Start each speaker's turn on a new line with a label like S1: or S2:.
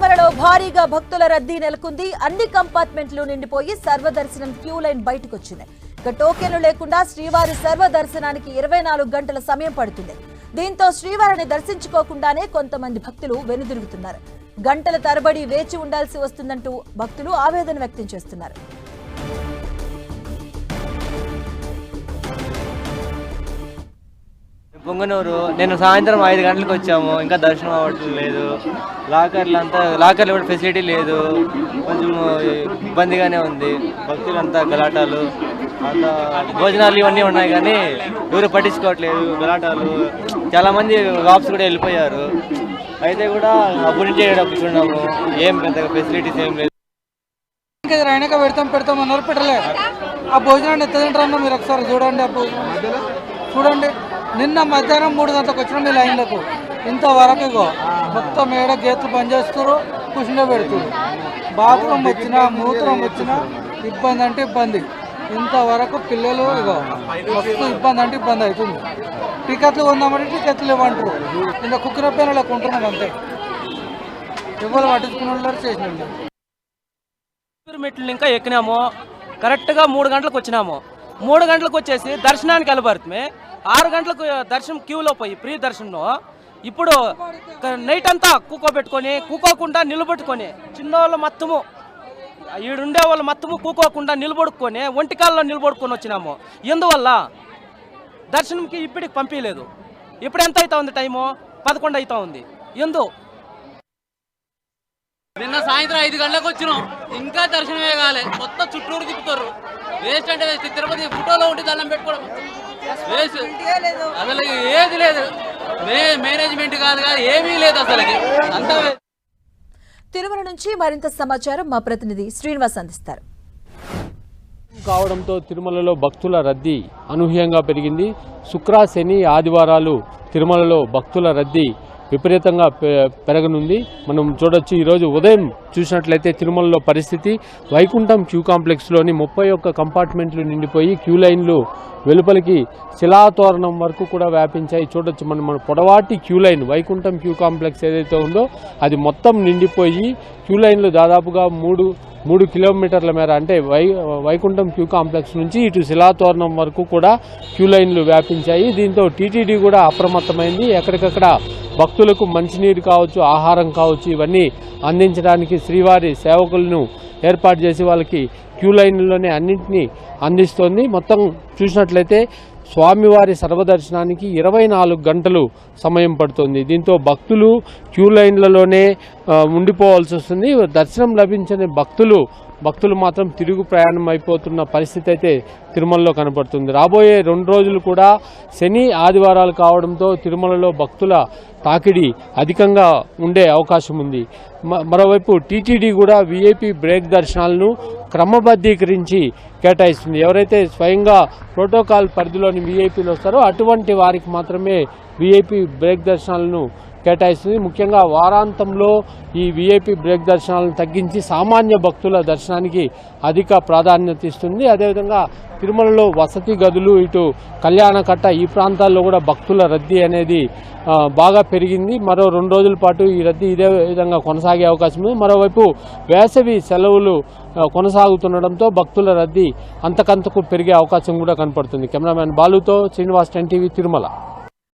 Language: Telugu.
S1: తిరుమలలో భారీగా భక్తుల రద్దీ నెలకొంది. అన్ని కంపార్ట్మెంట్లు నిండిపోయి సర్వదర్శనం క్యూ లైన్ బయటకొచ్చింది. ఇక టోకెన్లు లేకుండా శ్రీవారి సర్వదర్శనానికి ఇరవై నాలుగు గంటల సమయం పడుతుంది. దీంతో శ్రీవారిని దర్శించుకోకుండానే కొంతమంది భక్తులు వెనుదిరుగుతున్నారు. గంటల తరబడి వేచి ఉండాల్సి వస్తుందంటూ భక్తులు ఆవేదన వ్యక్తం చేస్తున్నారు.
S2: పొంగనూరు. నేను సాయంత్రం ఐదు గంటలకు వచ్చాము. ఇంకా దర్శనం అవ్వటం లేదు. లాకర్లు అంతా లాకర్లు కూడా ఫెసిలిటీ లేదు. కొంచెం ఇబ్బందిగానే ఉంది. భక్తులంతా గలాటాలు. అంతా భోజనాలు ఇవన్నీ ఉన్నాయి కానీ ఎవరు పట్టించుకోవట్లేదు. గలాటాలు. చాలామంది వాప్స్ కూడా వెళ్ళిపోయారు. అయితే కూడా అప్పుడు నుంచి కూర్చున్నాము ఏం పెద్దగా ఫెసిలిటీస్ ఏం లేదు.
S3: ఇంకా పెడతాం పెడతాం అన్నారు పెట్టలేదు ఆ భోజనాన్ని ఎత్తదంటారన్నా మీరు ఒకసారి చూడండి ఆ భోజనం చూడండి. నిన్న మధ్యాహ్నం మూడు గంటలకు వచ్చిన మీ లైన్లకు. ఇంతవరకు ఇగో మొత్తం ఏడ గేట్లు పనిచేస్తారు కుషిలో పెడుతుంది బాత్రూమ్ వచ్చినా మూత్రం వచ్చినా ఇబ్బంది అంటే ఇబ్బంది. ఇంతవరకు పిల్లలు ఇగో మస్తు ఇబ్బంది అంటే ఇబ్బంది అవుతుంది. టికెట్లు కొందామంటే టికెట్లు ఇవ్వంటారు ఇంకా కుక్కిన పిల్లలకు కొంటున్నాం అంతే. ఎవరు పట్టించుకున్న వాళ్ళు చేసిన
S4: మెట్లు ఇంకా ఎక్కినాము. కరెక్ట్గా మూడు గంటలకు వచ్చినాము. మూడు గంటలకు వచ్చేసి దర్శనానికి వెళ్ళబడుతుంది. ఆరు గంటలకు దర్శనం క్యూలో పోయి ప్రీ దర్శనంలో ఇప్పుడు నైట్ అంతా కూకోబెట్టుకొని కూకోకుండా నిలబెట్టుకొని చిన్నోళ్ళు మొత్తము. ఈడుండే వాళ్ళు మొత్తము కూకోకుండా నిలబడుకొని ఒంటికాల్లో నిలబడుకొని వచ్చినాము. ఎందువల్ల? దర్శనంకి ఇప్పటికి పంపించలేదు ఇప్పుడు ఎంత అవుతా ఉంది టైము? పదకొండు అవుతా ఉంది. ఎందు?
S5: నిన్న సాయంత్రం ఐదు గంటలకు వచ్చినాం. ఇంకా దర్శనమే కాలే. మొత్తం చుట్టూరు తిప్పుతారు. వేస్ట్ అంటే వేస్ట్ తిరుపతి ఫోటోలో ఉండి దండం పెట్టుకోవడం. వేస్ట్. అసలు ఏది లేదు. మే మేనేజ్మెంట్ కాదు కాదు ఏమీ లేదు అసలుకి. అంతా.
S1: తిరుమల నుంచి మరింత సమాచారం మా ప్రతినిధి శ్రీనివాస్ అందిస్తారు.
S6: కావడంతో తిరుమలలో భక్తుల రద్దీ అనూహ్యంగా పెరిగింది. శుక్ర శని ఆదివారాలు తిరుమలలో భక్తుల రద్దీ విపరీతంగా పె- పెరగనుంది. మనం చూడొచ్చు ఈరోజు ఉదయం చూసినట్లయితే తిరుమలలో పరిస్థితి. వైకుంఠం క్యూ కాంప్లెక్స్లోని ముప్పై ఒక్క కంపార్ట్మెంట్లు నిండిపోయి క్యూ లైన్లు వెలుపలికి శిలాతోరణం వరకు కూడా వ్యాపించాయి. చూడొచ్చు మనం మన పొడవాటి queue line Vaikuntham queue complex ఏదైతే ఉందో అది మొత్తం నిండిపోయి క్యూ లైన్లు దాదాపుగా మూడు మూడు కిలోమీటర్ల మేర అంటే వై వైకుంఠం క్యూ కాంప్లెక్స్ నుంచి ఇటు శిలాతోరణం వరకు కూడా క్యూ లైన్లు వ్యాపించాయి. దీంతో టీటీడీ కూడా అప్రమత్తమైంది. ఎక్కడికక్కడ భక్తులకు మంచినీరు కావచ్చు ఆహారం కావచ్చు ఇవన్నీ అందించడానికి శ్రీవారి సేవకులను ఏర్పాటు చేసి వాళ్ళకి క్యూ లైన్లోనే అన్నింటినీ అందిస్తోంది. మొత్తం చూసినట్లయితే స్వామివారి సర్వదర్శనానికి ఇరవై నాలుగు గంటలు సమయం పడుతుంది. దీంతో భక్తులు క్యూ లైన్లలోనే ఉండిపోవాల్సి వస్తుంది. దర్శనం లభించని భక్తులు భక్తులు మాత్రం తిరుగు ప్రయాణం అయిపోతున్న పరిస్థితి అయితే తిరుమలలో కనపడుతుంది రాబోయే రెండు రోజులు కూడా శని ఆదివారాలు కావడంతో తిరుమలలో భక్తుల తాకిడి అధికంగా ఉండే అవకాశం ఉంది. మ- మరోవైపు టీటీడీ కూడా వీఐపీ బ్రేక్ దర్శనాలను క్రమబద్ధీకరించి కేటాయిస్తుంది. ఎవరైతే స్వయంగా ప్రోటోకాల్ పరిధిలోని వీఐపీలు వస్తారో అటువంటి వారికి మాత్రమే వీఐపీ బ్రేక్ దర్శనాలను కేటాయిస్తుంది. ముఖ్యంగా వారాంతంలో ఈ వీఐపీ బ్రేక్ దర్శనాలను తగ్గించి సామాన్య భక్తుల దర్శనానికి అధిక ప్రాధాన్యత ఇస్తుంది. అదేవిధంగా తిరుమలలో వసతి గదులు ఇటు కళ్యాణకట్ట ఈ ప్రాంతాల్లో కూడా భక్తుల రద్దీ అనేది బాగా పెరిగింది. మరో రెండు రోజుల పాటు ఈ రద్దీ ఇదే విధంగా కొనసాగే అవకాశం ఉంది. మరోవైపు వేసవి సెలవులు కొనసాగుతుండడంతో భక్తుల రద్దీ అంతకంతకు పెరిగే అవకాశం కూడా కనపడుతుంది. కెమెరామెన్ బాలుతో శ్రీనివాస్ టెన్ టీవీ తిరుమల.